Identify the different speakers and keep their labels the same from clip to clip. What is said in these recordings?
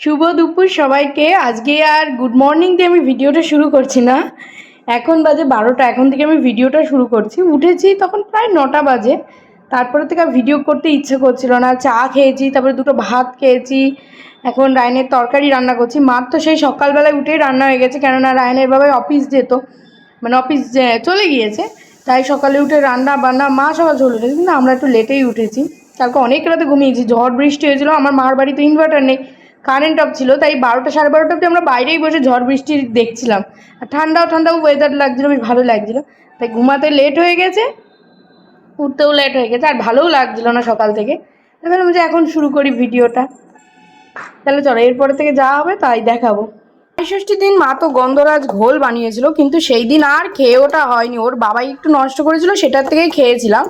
Speaker 1: শুভ দুপুর সবাইকে। আজকে আর গুড মর্নিং দিয়ে আমি ভিডিওটা শুরু করছি না। এখন বাজে বারোটা, এখন থেকে আমি ভিডিওটা শুরু করছি। উঠেছি তখন প্রায় নটা বাজে। তারপরে থেকে ভিডিও করতে ইচ্ছে করছিল না। চা খেয়েছি, তারপরে দুটো ভাত খেয়েছি। এখন রায়নের তরকারি রান্না করছি। মার তো সেই সকালবেলায় উঠেই রান্না হয়ে গেছে। কেননা রায়নের বাবাই অফিস যেত। মানে অফিস চলে গিয়েছে। তাই সকালে উঠে রান্না বান্না মা সকাল চলে উঠেছে। কিন্তু আমরা একটু লেটেই উঠেছি। কালকে অনেক রাতে ঘুমিয়েছি। ঝড় বৃষ্টি হয়েছিল। আমার মার বাড়িতে ইনভার্টার নেই। কারেন্ট অফ ছিল, তাই বারোটা সাড়ে বারোটা অব্দি আমরা বাইরেই বসে ঝড় বৃষ্টি দেখছিলাম। আর ঠান্ডাও ঠান্ডাও ওয়েদার লাগছিল, বেশ ভালো লাগছিল। তাই ঘুমাতে লেট হয়ে গেছে, উঠতেও লেট হয়ে গেছে, আর ভালোও লাগছিল না সকাল থেকে। ভাবলাম যে এখন শুরু করি ভিডিওটা। তাহলে চলো, এরপরে থেকে যা হবে তাই দেখাবো। ষষ্ঠীর দিন মা তো গন্ধরাজ ঘোল বানিয়েছিল, কিন্তু সেই দিন আর খেয়ে ওটা হয়নি। ওর বাবাই একটু নষ্ট করেছিল, সেটার থেকেই খেয়েছিলাম।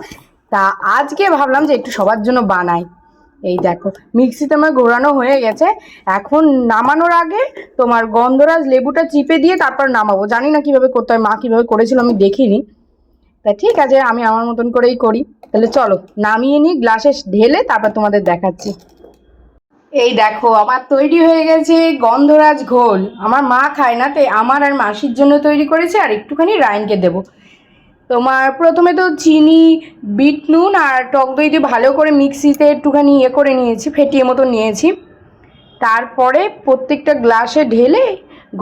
Speaker 1: তা আজকে ভাবলাম যে একটু সবার জন্য বানাই। এই দেখো, মিক্সিতে আমার ঘোরানো হয়ে গেছে। এখন নামানোর আগে তোমার গন্ধরাজ লেবুটা চিপে দিয়ে তারপর নামাবো। জানি না কীভাবে করতে হয়, মা কীভাবে করেছিল আমি দেখিনি। তা ঠিক আছে, আমি আমার মতন করেই করি। তাহলে চলো, নামিয়ে নিই, গ্লাসে ঢেলে তারপর তোমাদের দেখাচ্ছি। এই দেখো, আমার তৈরি হয়ে গেছে গন্ধরাজ ঘোল। আমার মা খায় না, তাই আমার আর মাসির জন্য তৈরি করেছে, আর একটুখানি রাইনকে দেবো। তোমার প্রথমে তো চিনি, বিট নুন আর টক দই দিয়ে ভালো করে মিক্সিতে একটুখানি ইয়ে করে নিয়েছি, ফেটিয়ে মতো নিয়েছি। তারপরে প্রত্যেকটা গ্লাসে ঢেলে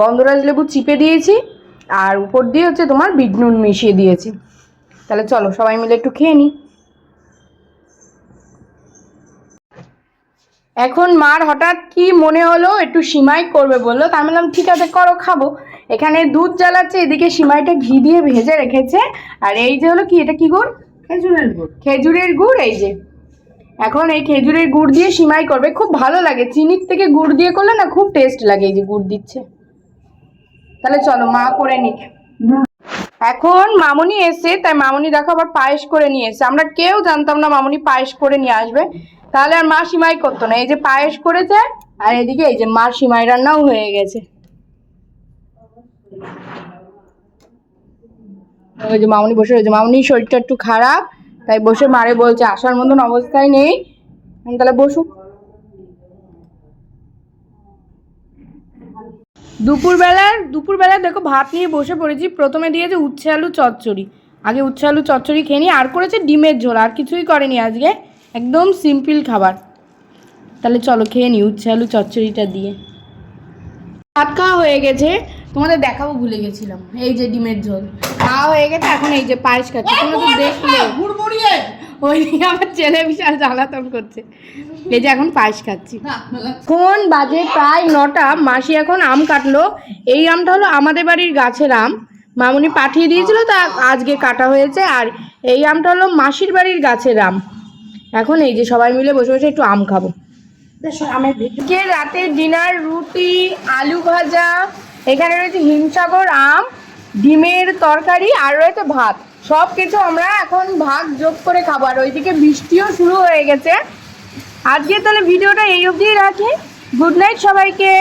Speaker 1: গন্ধরাজ লেবু চিপে দিয়েছি আর উপর দিয়ে হচ্ছে তোমার বিট নুন মিশিয়ে দিয়েছি। তাহলে চলো সবাই মিলে একটু খেয়ে নিই এখন মার হঠাৎ কি মনে হলো একটু সিমাই করবে বলল, তা আমি বললাম, ঠিক আছে, করো, খাব। এখানে দুধ জ্বালাচ্ছে এদিকে সিমাইটা ঘি দিয়ে ভেজে রেখেছে। আর এই যে হলো কি এটা কি গুড়?
Speaker 2: খেজুরের গুড়।
Speaker 1: খেজুরের গুড় এই যে। এখন এই খেজুরের গুড় দিয়ে সিমাই করবে খুব ভালো লাগে। চিনির থেকে গুড় দিয়ে করলে না খুব টেস্ট লাগে এই যে গুড় দিচ্ছে। তাহলে চলো মা করে নিক। এখন মামুনি এসে তাই মামুনি দেখো আবার পায়েস করে নিয়ে এসে আমরা কেউ জানতাম না মামুনি পায়েস করে নিয়ে আসবে। তাহলে আর মা সিমাই করতো না। এই যে পায়েস করেছে আর এদিকে এই যে মার সিমাই রান্নাও হয়ে গেছে। ওই যে মামুনি বসে রয়েছে। মামুনির শরীরটা একটু খারাপ, তাই বসে মারে বলছে, আসার মতন অবস্থায় নেই। আমি তাহলে বসুক দুপুরবেলার দুপুরবেলা দেখো ভাত নিয়ে বসে পড়েছি। প্রথমে দিয়েছে উচ্ছে আলু চচ্চড়ি। আগে উচ্ছে আলু চচ্চড়ি খেয়ে নিই আর করেছে ডিমের ঝোল, আর কিছুই করেনি আজকে। একদম সিম্পল খাবার। তাহলে চলো খেয়ে নিই উচ্ছে আলু চচ্চড়িটা দিয়ে। ভাত খাওয়া হয়ে গেছে। তোমাদের দেখাবো ভুলে গেছিলাম। এই যে ডিমের ঝোল। খাওয়া হয়ে গেছে এখন এই যে পায়েস খাচ্ছি। তোমরা তো দেখলে। ওই দিকে আমার ছেলে বিশাল জ্বালাতন করছে। এই যে এখন পায়েস খাচ্ছি।
Speaker 2: না মেলা
Speaker 1: এখন বাজে প্রায় নটা। মাসি এখন আম কাটলো। এই আমটা হলো আমাদের বাড়ির গাছের আম। মামুনি পাঠিয়ে দিয়েছিল তা আজকে কাটা হয়েছে। আর এই আমটা হলো মাসির বাড়ির গাছের আম। এখন এই যে সবাই মিলে বসে বসে একটু আম খাব।
Speaker 2: আমের
Speaker 1: রাতের ডিনার, রুটি, আলু ভাজা, এখানে রয়েছে হিমসাগর আম, ডিমের তরকারি, আর রয়েছে ভাত। সব কিছু আমরা এখন ভাগ যোগ করে খাব, আর ওইদিকে বৃষ্টিও শুরু হয়ে গেছে। আজকে তাহলে ভিডিওটা এই অবধিই রাখি। গুড নাইট সবাইকে।